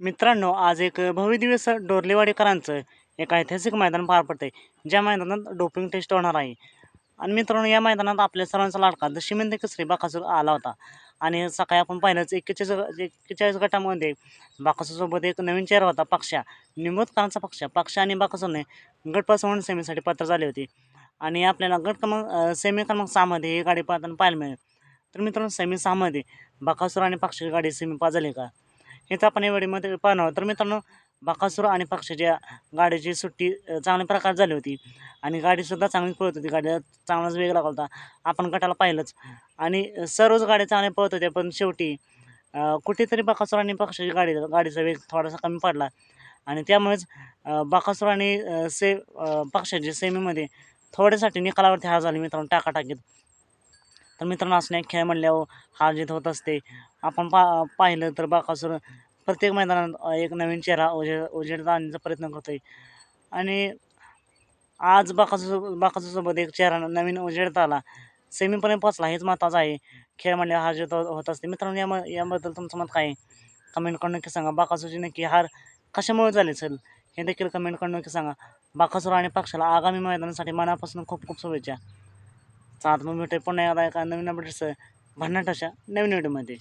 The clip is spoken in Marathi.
मित्रांनो आज एक भव्य डोरलेवाडीकरांचं एक ऐतिहासिक मैदान पार पडते ज्या मैदानात डोपिंग टेस्ट होणार आहे. आणि मित्रांनो या मैदानात आपल्या सर्वांचा लाडका दशिमंत केसरी बाकासूर आला होता. आणि सकाळी आपण पाहिलंच एक्केचाळीस एक्केचाळीस गटामध्ये बाकासूरसोबत एक नवीन चेहरा होता पक्षा. निमोदकरांचा पक्ष. पक्ष आणि बाकासूरने गटपासून सेमीसाठी पात्र झाले होते. आणि आपल्याला गट क्रमांक सेमी क्रमांक सहामध्ये ही गाडी पाहताना पाहायला मिळेल. तर मित्रांनो सेमी सहामध्ये बाकासूर आणि पक्षाची गाडी सेमी पाच झाली का? हेच आपण या पाहणार आहोत. तर मित्रांनो बाकासूर आणि पक्षाच्या गाडीची सुट्टी चांगल्या प्रकारे झाली होती. आणि गाडीसुद्धा चांगली पळत होती. गाडीला चांगलाच वेग लागला होता. आपण गटाला पाहिलंच. आणि सर्वच गाड्या चांगल्या पळत होत्या पण शेवटी कुठेतरी बाकासूर आणि पक्षाची गाडी गाडीचा वेग थोडासा कमी पडला. आणि त्यामुळेच बाकासूर आणि से पक्षाच्या सेमीमध्ये थोड्यासाठी निकालावरती हार झाली मित्रांनो टाकाटाकीत. तर मित्रांनो असणे खेळ म्हणल्यावर हार जीत होत असते. आपण पा पाहिलं तर बाकासूर प्रत्येक मैदानात एक नवीन चेहरा ओझे उजेड आणण्याचा प्रयत्न करतोय. आणि आज बाकासू बाकासूसोबत एक चेहरा नवीन उजेडत आला. सेमीपर्यंत पोचला हेच महत्त्वाचं आहे. खेळ म्हणल्यावर हार जीत होत असते. मित्रांनो याम याबद्दल तुमचं मत काय आहे? कमेंट करून नक्की सांगा. बाकासूची नक्की हार कशामुळे झाली असेल? हे देखील कमेंट करून नक्की सांगा. बाकासूर आणि पक्षाला आगामी मैदानासाठी मनापासून खूप खूप शुभेच्छा. आता मग भेटूया पुन्हा एकदा एका नवीन अपडेट्स भन्नाट अशा नवीन व्हिडिओमध्ये